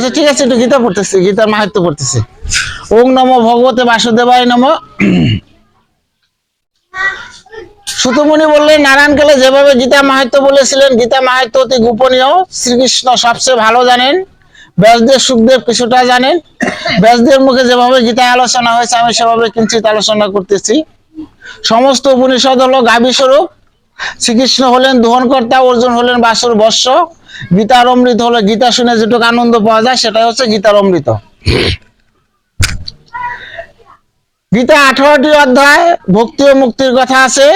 আচ্ছা ঠিক আছে, একটু গীতা পড়তেছি, গীতার মাহাত্ম পড়তেছি। ওং নম ভগবতে বাসুদেবায় নম। সুতমুনি বললেন নারায়ণকালে যেভাবে গীতা মাহাত্য বলেছিলেন, গীতা মাহাত্য অতি গোপনীয়। শ্রীকৃষ্ণ সবচেয়ে ভালো জানেন। ব্যাসদেব, সুখদেব কিছুটা জানেন। ব্যাসদেব মুখে যেভাবে গীতা আলোচনা হয়েছে, আমি সেভাবে কিঞ্চিত আলোচনা করতেছি। সমস্ত উপনিষদ হলো গাভী স্বরূপ। শ্রীকৃষ্ণ হলেন দোহনকর্তা, অর্জুন হলেন বাসুর বর্ষ। গীতার অমৃত হলো গীতা শুনে যেটুকু আনন্দ পাওয়া যায়, সেটাই হচ্ছে গীতার অমৃত গীতা আঠারোটি অধ্যায়, ভক্তি ও মুক্তির কথা আছে।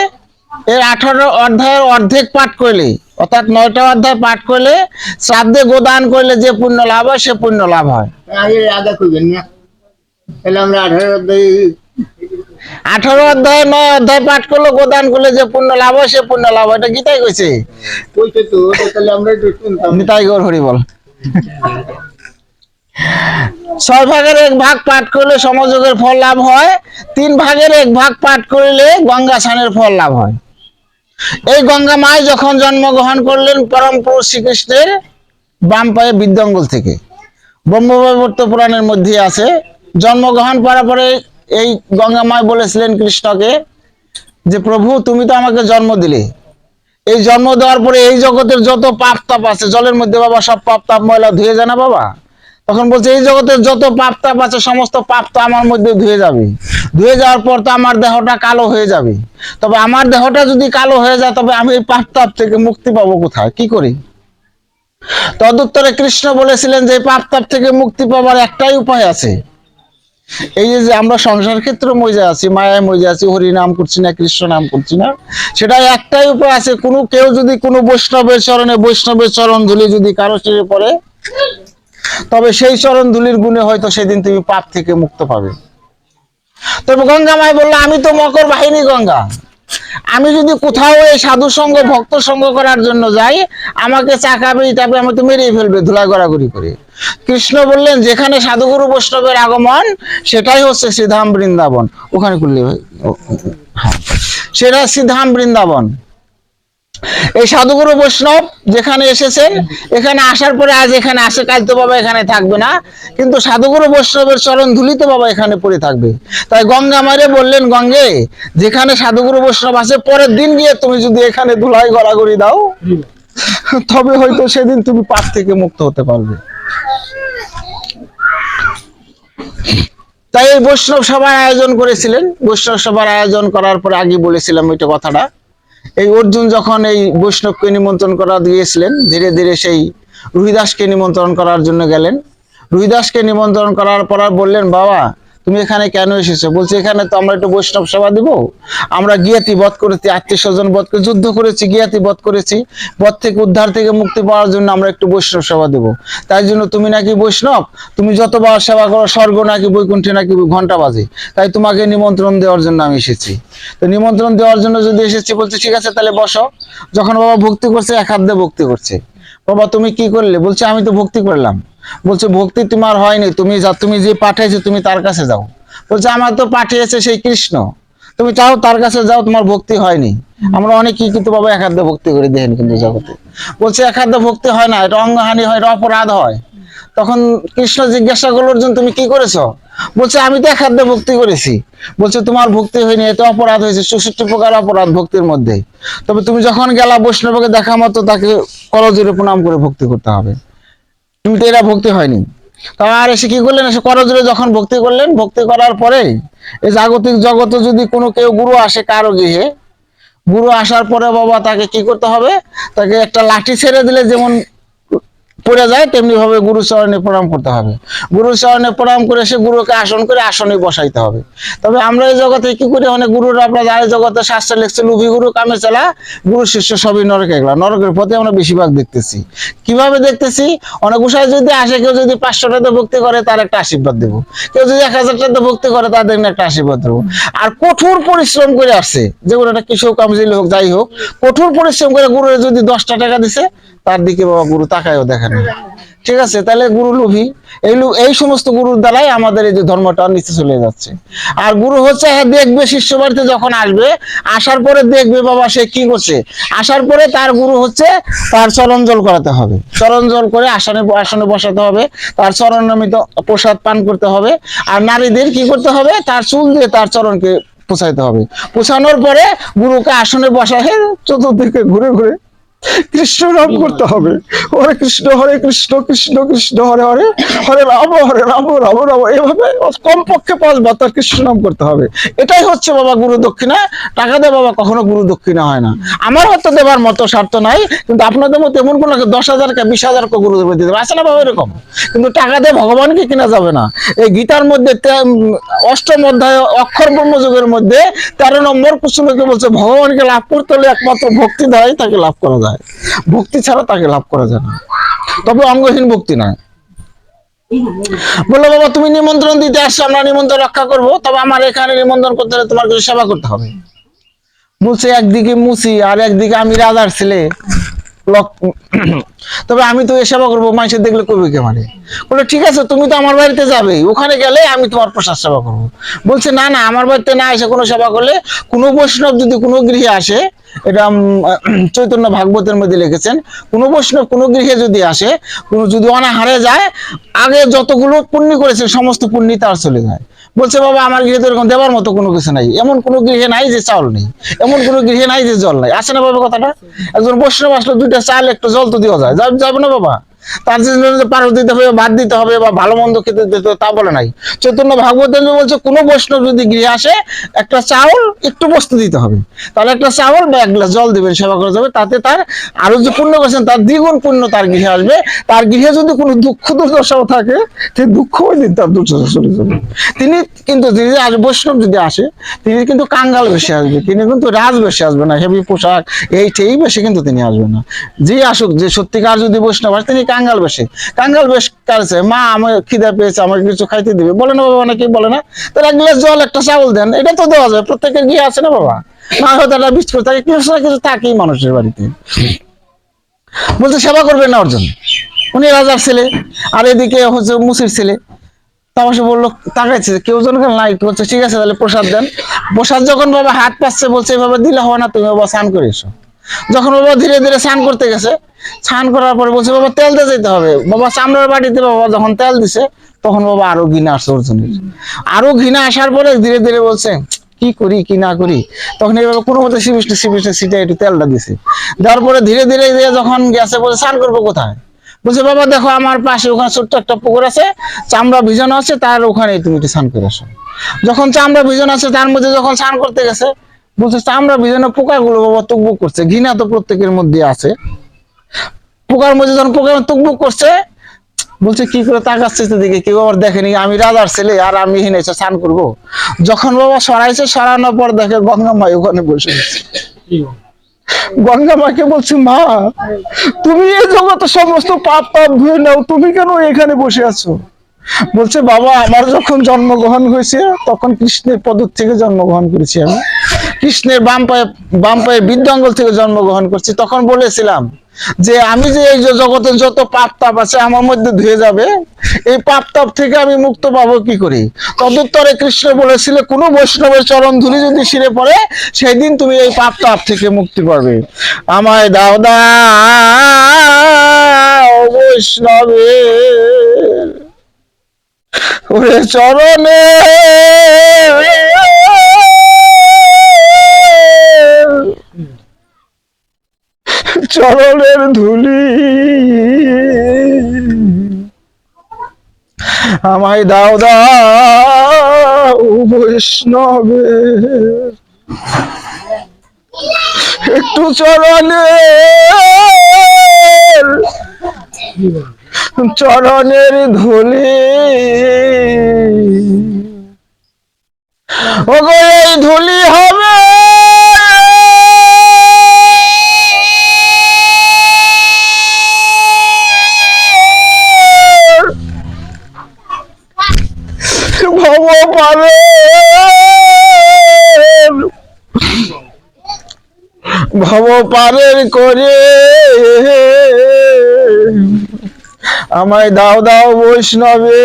এর আঠারো অধ্যায়ের অর্ধেক পাঠ করলে, অর্থাৎ নয়টা অধ্যায় পাঠ করলে, শ্রাদ্ধে গোদান করলে যে পুণ্য লাভ হয়, সে পুণ্য লাভ হয়। আগে না। তাহলে আমরা আঠারো অধ্যায় আঠারো অধ্যায় নয় অধ্যায় পাঠ করলে গোদান করলে যে পুণ্য লাভ সে পুণ্য লাভ এটা গীতাই কইছে। নিতাই গৌর ছয় ভাগের এক ভাগ পাঠ করলে সমযোগের ফল লাভ হয় তিন ভাগের এক ভাগ পাঠ করলে গঙ্গা স্নানের ফল লাভ হয়। এই গঙ্গা মায় যখন জন্মগ্রহণ করলেন পরম পুরুষ শ্রীকৃষ্ণের বাম পায়ে বিদ্যঙ্গল থেকে। ব্রহ্মবৈবর্ত পুরাণের মধ্যে আছে জন্মগ্রহণ করার পরে এই গঙ্গা মায় বলেছিলেন কৃষ্ণকে যে, প্রভু, তুমি তো আমাকে জন্ম দিলে। এই জন্ম দেওয়ার পরে এই জগতের যত পাপ তাপ আছে, জলের মধ্যে বাবা, সব পাপ তাপ ময়লা ধুয়ে যায় না বাবা? তখন বলছে, এই জগতের যত পাপ তাপ আছে, সমস্ত পাপ তো আমার মধ্যে ধুয়ে যাবে। ধুয়ে যাওয়ার পর তো আমার দেহটা কালো হয়ে যাবে। তবে আমার দেহটা যদি কালো হয়ে যায়, তবে আমি এই পাপ তাপ থেকে মুক্তি পাবো কোথায়? কি করি? তদুত্তরে কৃষ্ণ বলেছিলেন যে পাপ তাপ থেকে মুক্তি পাওয়ার একটাই উপায় আছে। এই যে আমরা সংসার ক্ষেত্রে মজা আছি মায়ায় মজা আছি হরি নাম করছি না কৃষ্ণ নাম করছি না, সেটা একটাই উপায় আছে। কোনো কেউ যদি কোনো বৈষ্ণবের চরণে বৈষ্ণবের চরণ ধুলি যদি কারও শিরে পড়ে, তবে সেই চরণ ধুলির গুণে হয়তো সেদিন তুমি পাপ থেকে মুক্ত পাবে। তবে গঙ্গা মায় বলল, আমি তো মকর বাহিনী গঙ্গা। আমি যদি কোথাও এই সাধু সঙ্গ, ভক্ত সঙ্গ করার জন্য যাই, আমাকে চাকাবে তারপরে আমাকে মেরেই ফেলবে ধুলা গড়াগড়ি করে। কৃষ্ণ বললেন যেখানে সাধুগুরু বৈষ্ণবের আগমন সেটাই হচ্ছে শ্রীধাম বৃন্দাবন। ওখানে করলে হ্যাঁ। সেটা শ্রীধাম বৃন্দাবন। এই সাধুগুরু বৈষ্ণব যেখানে এসেছেন এখানে আসার পরে আজ এখানে আসে কাল তো বাবা এখানে থাকবে না। কিন্তু সাধুগুরু বৈষ্ণবের চরণ ধুলিত বাবা এখানে পড়ে থাকবে। তাই গঙ্গা মারে বললেন গঙ্গে যেখানে সাধুগুরু বৈষ্ণব আছে পরের দিন গিয়ে তুমি যদি এখানে ধুলাই গড়াগড়ি দাও তবে হয়তো সেদিন তুমি পাপ থেকে মুক্ত হতে পারবে। তাই এই বৈষ্ণব সভার আয়োজন করেছিলেন। বৈষ্ণব সভার আয়োজন করার পর আগে বলেছিলাম ওইটা কথাটা। এই অর্জুন যখন এই বৈষ্ণবকে নিমন্ত্রণ করা দিয়েছিলেন, ধীরে ধীরে সেই রুহিদাসকে নিমন্ত্রণ করার জন্য গেলেন। রুহিদাসকে নিমন্ত্রণ করার পর বললেন, বাবা তুমি এখানে কেন এসেছ? বলছে, এখানে তো আমরা একটু বৈষ্ণব সেবা দিব। আমরা গিয়াতি বধ করেছি, আত্মীয় স্বজন বধ করে, যুদ্ধ করেছি, গিয়াতি বধ করেছি। বধ থেকে উদ্ধার থেকে মুক্তি পাওয়ার জন্য আমরা একটু বৈষ্ণব সেবা দেব। তাই জন্য তুমি নাকি বৈষ্ণব? তুমি যতবার সেবা করো, স্বর্গ নাকি বৈকুণ্ঠে নাকি ঘণ্টা বাজে। তাই তোমাকে নিমন্ত্রণ দেওয়ার জন্য আমি এসেছি। তো নিমন্ত্রণ দেওয়ার জন্য যদি এসেছি, বলছে, ঠিক আছে, তাহলে বসো। যখন বাবা ভক্তি করছে, এক হাত দিয়ে ভক্তি করছে। বাবা, তুমি কি করলে? বলছে, আমি তো ভক্তি করলাম। বলছে, ভক্তি তোমার হয়নি, তুমি যা, তুমি যে পাঠিয়েছো তুমি তার কাছে যাও। বলছে, আমার তো পাঠিয়েছে সেই কৃষ্ণ। তুমি চাও তার কাছে যাও, তোমার ভক্তি হয়নি। আমরা অনেকেই কিন্তু বাবা এক হাত দিয়ে ভক্তি করে দেখেন কিন্তু জগতে। বলছে, এক হাত দিয়ে ভক্তি হয় না, এটা অঙ্গহানি হয়, এটা অপরাধ হয়। তখন কৃষ্ণ জিজ্ঞাসা করল অর্জুন তুমি কি করেছ? বলছে, আমি তো এক হাত ভক্তি করেছি। বলছে, তোমার ভক্তি হয়নি এটা অপরাধ হয়েছে, চৌষট্টি প্রকার অপরাধ ভক্তির মধ্যে। তবে তুমি যখন গেলা বৈষ্ণবকে দেখা মতো তাকে করজোরে প্রণাম করে ভক্তি করতে হবে। কিন্তু এরা ভক্তি হয়নি। তা আর এসে কি করলেন? এসে করজোরে যখন ভক্তি করলেন, ভক্তি করার পরে এই জাগতিক জগতে যদি কোনো কেউ গুরু আসে কারও গৃহে, গুরু আসার পরে বাবা তাকে কি করতে হবে? তাকে একটা লাঠি ছেড়ে দিলে যেমন পড়ে যায়, তেমনি ভাবে গুরু চরণে প্রণাম করতে হবে। গুরু চরণে প্রণাম করে সে গুরুকে আসন করে আসনে বসাইতে হবে। তবে আমরা এই জগতে কি করি? অনেক গুরুরা আমরা যারা জগতে শাস্ত্রে লিখছে, লুভি গুরু কামে চালা, গুরু শিষ্য সবই নরকে গেলা নরকের পথে আমরা বেশিরভাগ দেখতেছি। কীভাবে দেখতেছি? অনেক উষায় যদি আসে, কেউ যদি পাঁচশো টাকা ভক্তি করে, তার একটা আশীর্বাদ দেবো। কেউ যদি এক হাজার টাকা ভক্তি করে তাদের একটা আশীর্বাদ দেবো। আর কঠোর পরিশ্রম করে আসছে যেগুলো একটা কৃষক কামজিল হোক, যাই হোক, কঠোর পরিশ্রম করে গুরুরে যদি দশটা টাকা দিছে তার দিকে বাবা গুরু তাকায়ও দেখে না। ঠিক আছে, তাহলে গুরু লোভী। এই এই সমস্ত গুরুর দ্বারাই আমাদের এই যে ধর্মটা নিচে চলে যাচ্ছে। আর গুরু হচ্ছে হ্যাঁ দেখবে শিষ্য বাড়িতে যখন আসবে, আসার পরে দেখবে বাবা সে কি করছে। আসার পরে তার গুরু হচ্ছে তার চরণ জল করাতে হবে। চরণ জল করে আসনে আসনে বসাতে হবে। তার চরণ নামিত প্রসাদ পান করতে হবে। আর নারীদের কি করতে হবে? তার চুল দিয়ে তার চরণকে পোছাইতে হবে। পোছানোর পরে গুরুকে আসনে বসায় চতুর্দিকে ঘুরে ঘুরে কৃষ্ণ নাম করতে হবে। হরে কৃষ্ণ হরে কৃষ্ণ কৃষ্ণ কৃষ্ণ, হরে হরে হরে রাম হরে রাম রাম রাম, এভাবে কমপক্ষে পাঁচবার তার কৃষ্ণ নাম করতে হবে। এটাই হচ্ছে বাবা গুরু দক্ষিণা। টাকা দিয়ে বাবা কখনো গুরু দক্ষিণা হয় না। আমার হয়তো দেবার মতো স্বার্থ নাই, কিন্তু আপনাদের মতো এমন কোনো দশ হাজার কা বিশ হাজার কা গুরু দেবে দিতে। আছে না বাবা এরকম? কিন্তু টাকা দিয়ে ভগবানকে কিনা যাবে না। এই গীতার মধ্যে অষ্টম অধ্যায় অক্ষর ব্রহ্মযুগের মধ্যে তেরো নম্বর কুসুমকে বলছে, ভগবানকে লাভ করতে হলে একমাত্র ভক্তি দ্বারাই তাকে লাভ করা যায়। ভক্তি ছাড়া তাকে লাভ করা যায় না। তবে অঙ্গহীন ভক্তি নয়। বলল, বাবা, তুমি নিমন্ত্রণ দিতে আসছো, আমরা নিমন্ত্রণ রক্ষা করব। তবে আমার এখানে নিমন্ত্রণ করতে হলে তোমার কিছু সেবা করতে হবে। বলছে, একদিকে মুসি আর একদিকে আমি রাজার ছেলে। তবে আমি তো এ সেবা করব, মানুষের দেখলে কবি কে মানে? বলে, ঠিক আছে, তুমি তো আমার বাড়িতে যাবে ওখানে গেলে আমি তোমার প্রসাদ সেবা করব। বলছে, না না, আমার বাড়িতে না এসে কোনো সেবা করলে কোনো বৈষ্ণব যদি কোনো গৃহে আসে, এটা চৈতন্য ভাগবতের মধ্যে লিখেছেন, কোনো বৈষ্ণব কোনো গৃহে যদি আসে, কোনো যদি অনাহারে যায়, আগে যতগুলো পুণ্য করেছে সমস্ত পুণ্যি তার চলে যায়। বলছে, বাবা, আমার গৃহে তো এরকম দেওয়ার মতো কোনো কিছু নাই। এমন কোনো গৃহে নাই যে চাউল নেই। এমন কোনো গৃহে নাই যে জল নাই। আসে না বাবা কথাটা? একজন বৈষ্ণব আসলে দুইটা চাল, একটু জল তো দেওয়া যায়। যাবে- যাবে না বাবা? তার জন্য যে পারো দিতে হবে, ভাত দিতে হবে বা ভালো মন্দ খেতে দিতে তা বলে নাই। চৈতন্য বলছে, কোনো বৈষ্ণব যদি গৃহে আসে, একটা চাউল একটু বস্তু দিতে হবে। তাহলে একটা চাউল বা এক গ্লাস জল দিবেন, সেবা যাবে, তাতে তার আরও যে পুণ্য তার দ্বিগুণ পুণ্য তার গৃহে আসবে। তার গৃহে যদি কোনো দুঃখ দুর্দশাও থাকে দুঃখ তার দুর্দশা চলে যাবে। তিনি কিন্তু তিনি যে আসবে বৈষ্ণব যদি আসে, তিনি কিন্তু কাঙ্গাল বেশি আসবে, তিনি কিন্তু রাজ বেশি আসবে না, হেভি পোশাক, এই সেই বেশি কিন্তু তিনি আসবে না। যে আসুক, যে সত্যিকার যদি বৈষ্ণব আসে, তিনি কাঙ্গাল বেশি। কাঙ্গাল বেশ কাছে মা আমার খিদা পেয়েছে, আমাকে কিছু খাইতে দিবে। বলে না বাবা নাকি বলে না। তার এক গ্লাস জল, একটা চাউল দেন। এটা তো দেওয়া যায়। প্রত্যেকের গিয়ে আছে না বাবা? না হয়তো একটা বিস্কুট থাকে। কিছু না কিছু থাকেই মানুষের বাড়িতে। বলছে, সেবা করবে না অর্জন। উনি রাজার ছেলে। আর এদিকে হচ্ছে মুসির ছেলে। তামাশা বলল, তাকাইছে। কেউ জন নাই। বলছে, ঠিক আছে, তাহলে প্রসাদ দেন। প্রসাদ যখন বাবা হাত পাচ্ছে, বলছে, এভাবে দিলে হবে না তুমি বাবা স্নান করে এসো। যখন বাবা ধীরে ধীরে স্নান করতে গেছে স্নান করার পরে বলছে, বাবা, তেল দিয়ে যেতে হবে। বাবা, চামড়ার বাটিতে বাবা যখন তেল দিছে, তখন বাবা আরও ঘৃণা আসছে অর্জুনের আরও ঘৃণা আসার পরে ধীরে ধীরে বলছে, কি করি, কি না করি? তখন এইভাবে কোনো মতে শিবিষ্টে শিবিষ্টে সিটে একটু তেলটা দিছে। দেওয়ার পরে ধীরে ধীরে যখন গেছে বলে স্নান করব কোথায়? বলছে, বাবা, দেখো, আমার পাশে ওখানে ছোট্ট একটা পুকুর আছে, চামড়া ভিজানো আছে, তার ওখানে তুমি একটু স্নান করে আসো। যখন চামড়া ভিজানো আছে, তার মধ্যে যখন স্নান করতে গেছে, বলছে, চামড়া ভিজানো পোকাগুলো বাবা তুকবুক করছে, ঘৃণা তো প্রত্যেকের মধ্যে আছে। পোকার মধ্যে যখন পোকা তুকবুক করছে, বলছে, কি করে তাকাচ্ছে দিকে কেউ আবার দেখেনি। আমি রাজার ছেলে আর আমি এসে স্নান করব। যখন বাবা সরাইছে, সরানোর পর দেখে গঙ্গা মাই ওখানে বসে আছে। গঙ্গা মাকে বলছি, মা, তুমি এই জগতে সমস্ত পাপ পাপ ধুয়ে নাও। তুমি কেন এখানে বসে আছো? বলছে, বাবা, আমার যখন জন্মগ্রহণ হয়েছে, তখন কৃষ্ণের পদক থেকে জন্মগ্রহণ করেছি আমি। কৃষ্ণের বাম পায়ে বাম পায়ে বৃদ্ধাঙ্গল থেকে জন্মগ্রহণ করছি। তখন বলেছিলাম যে আমি যে এই জগতে যত পাপ তাপ আছে আমার মধ্যে ধুয়ে যাবে, এই পাপ তাপ থেকে আমি মুক্ত পাবো কি করি? তদুত্তরে কৃষ্ণ বলেছিল, কোন বৈষ্ণবের চরণ ধুলি যদি শিরে পড়ে সেই দিন তুমি এই পাপ তাপ থেকে মুক্তি পাবে। আমায় দাও দাও বৈষ্ণবে ওরে চরণে। চরণের ধুলি। আমায় দাও দাও বৈষ্ণবের একটু চরণে চরণের ধুলি। ওগো এই ধুলি হবে। পাবে। ভব পারের করে। আমায় দাও দাও বৈষ্ণবে।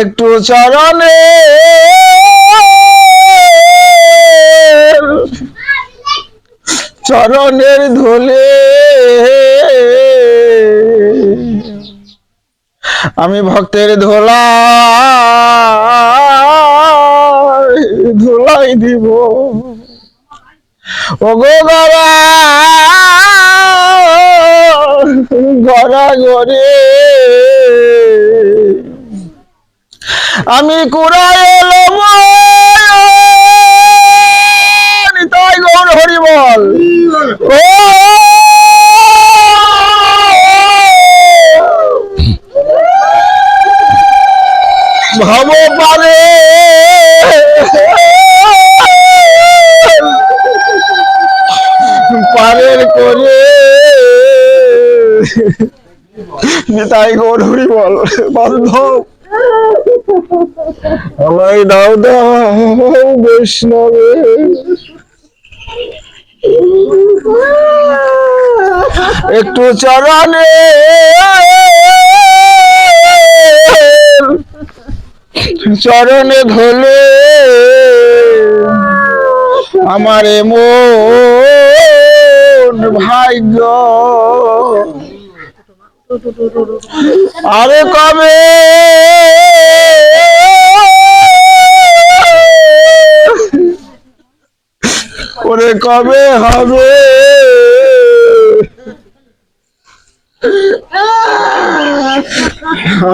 একটু চরণে। চরণের ধুলে। আমি ভক্তের ধোলা ধুলাই দিব। ও গো গড়া গড়া গড়ে। আমি কুড়াই এলাম তাই গৌর হরি বল ও ভব পারে। পারের করে। তাই গৌর বল বান্ধব। আমায় দাও দাও বৈষ্ণবে। একটু চরণে চরণে ধলে আমার মন ভাগ্য আরে কবে? ওরে কবে হবে?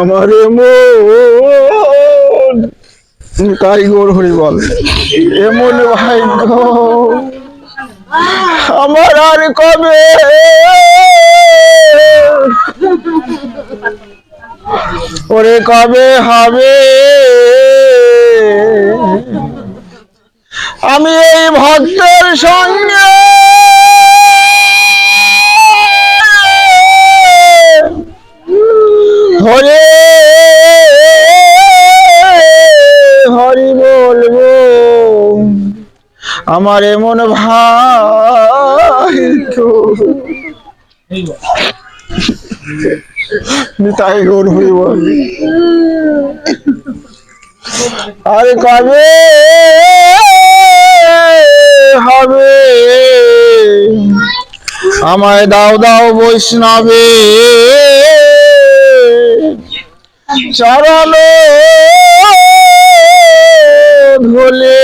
আমার গোর হরি বল। এমন ভাগ্য আমার আর কবে? ওরে কবে হবে? আমি এই ভক্তের সঙ্গে হরে, হরি বলব আমার এমন ভাই তাই গৌর হরি বল। আরে কবে হবে। আমায় দাও দাও বৈষ্ণবে। চরণ ধুলে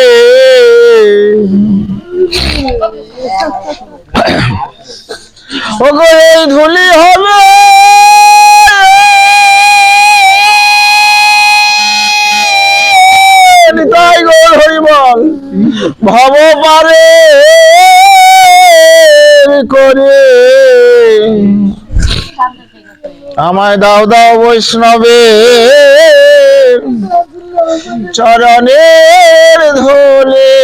ওগো ধুলি হবে। তাই গোল বল। ভব পারে করে। আমায় দাও দাও বৈষ্ণবে চরণের ধোলে।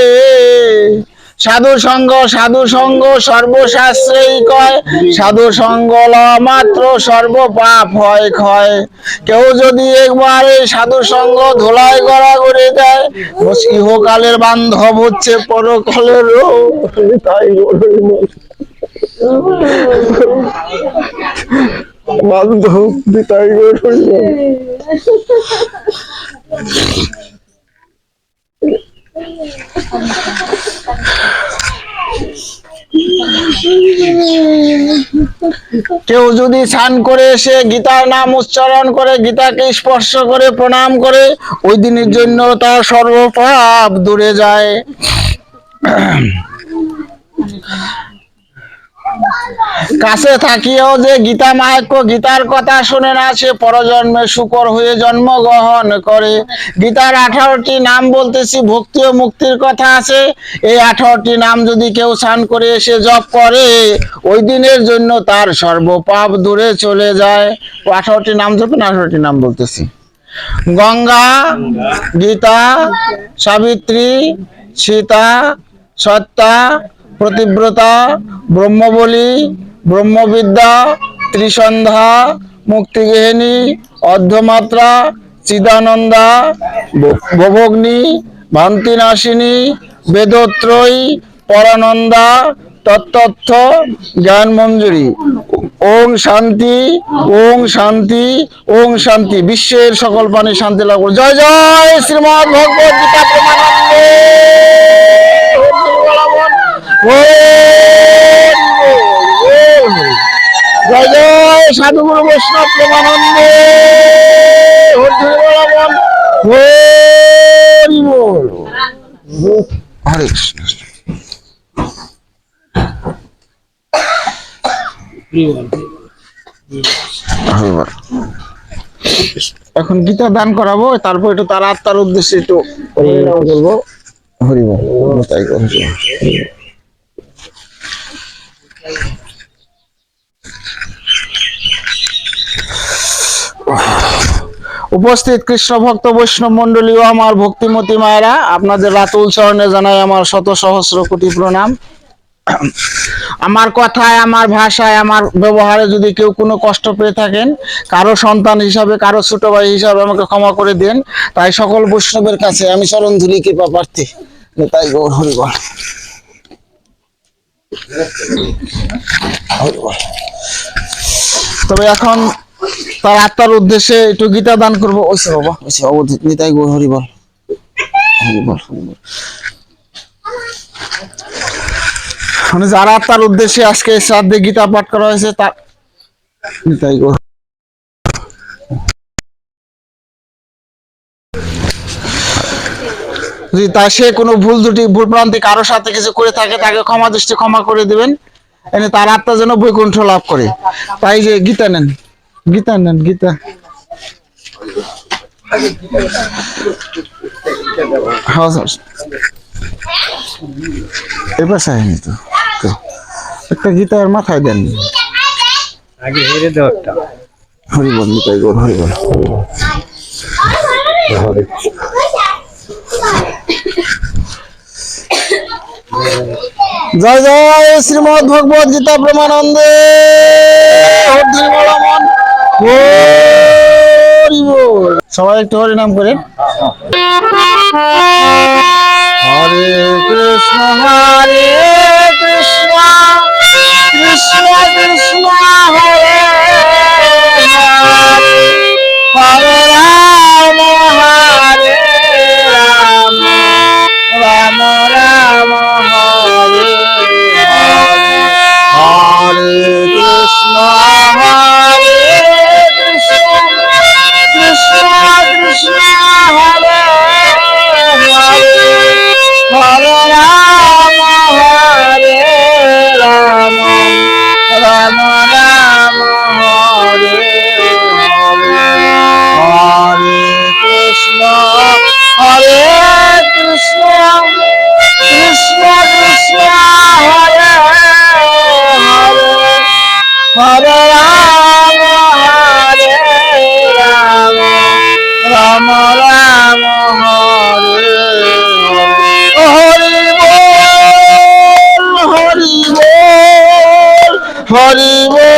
সাধু সঙ্গ সাধু সঙ্গ সর্বশাস্ত্রেই কয়। সাধু সঙ্গ মাত্র সর্ব পাপ হয় ক্ষয়। কেউ যদি একবার এই সাধু সঙ্গ ধোলাই করা করে দেয় ইহকালের বান্ধব হচ্ছে পরকালের তাই বান্ধব বলে কেউ যদি স্নান করে এসে গীতার নাম উচ্চারণ করে, গীতাকে স্পর্শ করে, প্রণাম করে, ওই দিনের জন্য তার সর্বপাপ দূরে যায়। কাছে থাকিও যে গীতা মাহাত্য গীতার কথা শুনে না, সে পরজন্মে শুকর হয়ে জন্মগ্রহণ করে। গীতার আঠারোটি নাম বলতেছি, ভক্তি ও মুক্তির কথা আছে। এই আঠারোটি নাম যদি কেউ স্নান করে এসে জপ করে, ওই দিনের জন্য তার সর্বপাপ দূরে চলে যায়। আঠারোটি নাম জপেন, আঠারোটি নাম বলতেছি। গঙ্গা, গীতা, সাবিত্রী, সীতা, সত্তা প্রতিব্রতা, ব্রহ্মবলী, ব্রহ্মবিদ্যা, ত্রিসন্ধ্যা মুক্তিগেহিনী অর্ধমাত্রা, চিদানন্দা ভবগ্নি ভান্তিনাশিনী, বেদত্রয়ী, পরানন্দা তত্তথ্য জ্ঞান মঞ্জুরি ওং শান্তি ওং শান্তি ওং শান্তি। বিশ্বের সকল প্রাণী শান্তি লাভ। জয় জয়, শ্রীমদ ভগবত গীতা জয় জয় সাধুগুরু বৈষ্ণব প্রেমানন্দে হরি কৃষ্ণ এখন গীতা দান করাবো তারপর একটু তার আত্মার উদ্দেশ্যে একটু হরিনাম করব। হরি তাই করো, হরি বল। উপস্থিত কৃষ্ণ ভক্ত বৈষ্ণব মন্ডলী ও আমার ভক্তিমতী মায়েরা, আপনাদের রাতুল চরণে জানাই আমার শত সহস্র কোটি প্রণাম। আমার কথায়, আমার ভাষায়, আমার ব্যবহারে যদি কেউ কোনো কষ্ট পেয়ে থাকেন, কারও সন্তান হিসাবে, কারও ছোট ভাই হিসাবে আমাকে ক্ষমা করে দেন। তাই সকল বৈষ্ণবের কাছে আমি চরণ ধুলি কৃপা প্রার্থী। তাই গৌর হরি বল হরি বল। তবে এখন তার আত্মার উদ্দেশ্যে একটু গীতা দান করব। ওইসে বাবা ওইসে অবধিত নিতাই গো, হরি বল। হরি বল মানে যারা তার উদ্দেশ্যে আজকে শ্রাদ্ধে গীতা পাঠ করা হয়েছে তার নিতাই গো। যদি তা সে কোনো ভুল ত্রুটি ভুল ভ্রান্তি কারোর সাথে কিছু করে থাকে তাকে ক্ষমা দৃষ্টি ক্ষমা করে দিবেন। এনে তার আত্মা যেন বৈকুণ্ঠ লাভ করে। তাই যে গীতা নেন গীতা নেন গীতা। হ্যাঁ এবার চাইনি তো। একটা গীতার মাথায় দেন। আগে হেরে দাও একটা হরি বল গীতায় গোর হরি বল জয় জয় শ্রীমদ ভগবত গীতা প্রমানন্দে। মন সবাই একটু হরি নাম করেন হরে কৃষ্ণ হরে কৃষ্ণ। কৃষ্ণ কৃষ্ণ হরে। হরে হরে রাম হরে রাম রাম রাম হরে হরি বল হরি বল হরি বল